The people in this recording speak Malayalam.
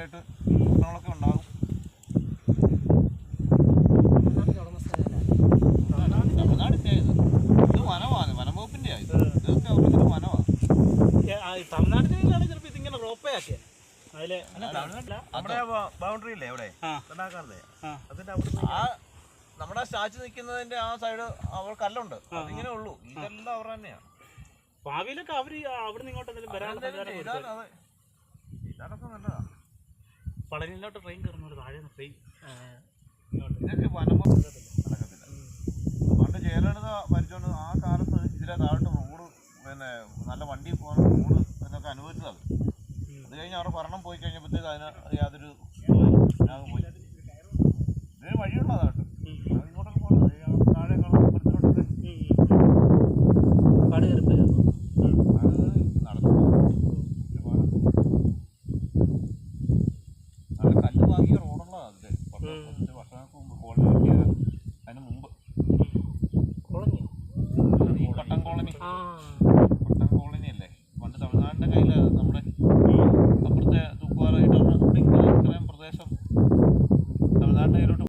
ആയിട്ട് പ്രശ്നങ്ങളൊക്കെ ഉണ്ടാകും. ഇതിങ്ങനെ നമ്മുടെ ബൗണ്ടറി ഇല്ലേ സ്റ്റാച്ചു നിൽക്കുന്നതിന്റെ ആ സൈഡ് അവർ കല്ലുണ്ട്. അതിങ്ങനെ ഉള്ളൂ. ഇതെല്ലാം അവർ തന്നെയാണ് ഭാവിയിലൊക്കെ അവർ അവിടെ നിന്ന് ഇങ്ങോട്ട് വരാൻ പളനിയിലോട്ട് ട്രെയിൻ കയറുന്ന താഴെ ട്രെയിൻ ഇതൊക്കെ വനം നടക്കത്തില്ല. പണ്ട് ജയലളിത മരിച്ചോണ്ട് ആ കാലത്ത് ഇതിലെ താഴോട്ട് റോഡ് പിന്നെ നല്ല വണ്ടി പോകുന്ന റോഡ് എന്നൊക്കെ അനുവദിച്ചതാണ് അത് കഴിഞ്ഞ് അവിടെ ഭരണം പോയി കഴിഞ്ഞപ്പോഴത്തേക്ക് അതിന് യാതൊരു ഞാൻ പോയി. വർഷങ്ങൾക്ക് മുമ്പ് കോളനി കിട്ടിയത് അതിന് മുമ്പ് കോളനിയോ? ഈ പട്ടം കോളനി. പട്ടം കോളനി അല്ലേ പണ്ട് തമിഴ്നാടിന്റെ കയ്യിൽ നമ്മുടെ അപ്പുറത്തെ തൂക്കുവാറായിട്ട് ഇത്രയും പ്രദേശം തമിഴ്നാടിന്റെ കയ്യിലോട്ട്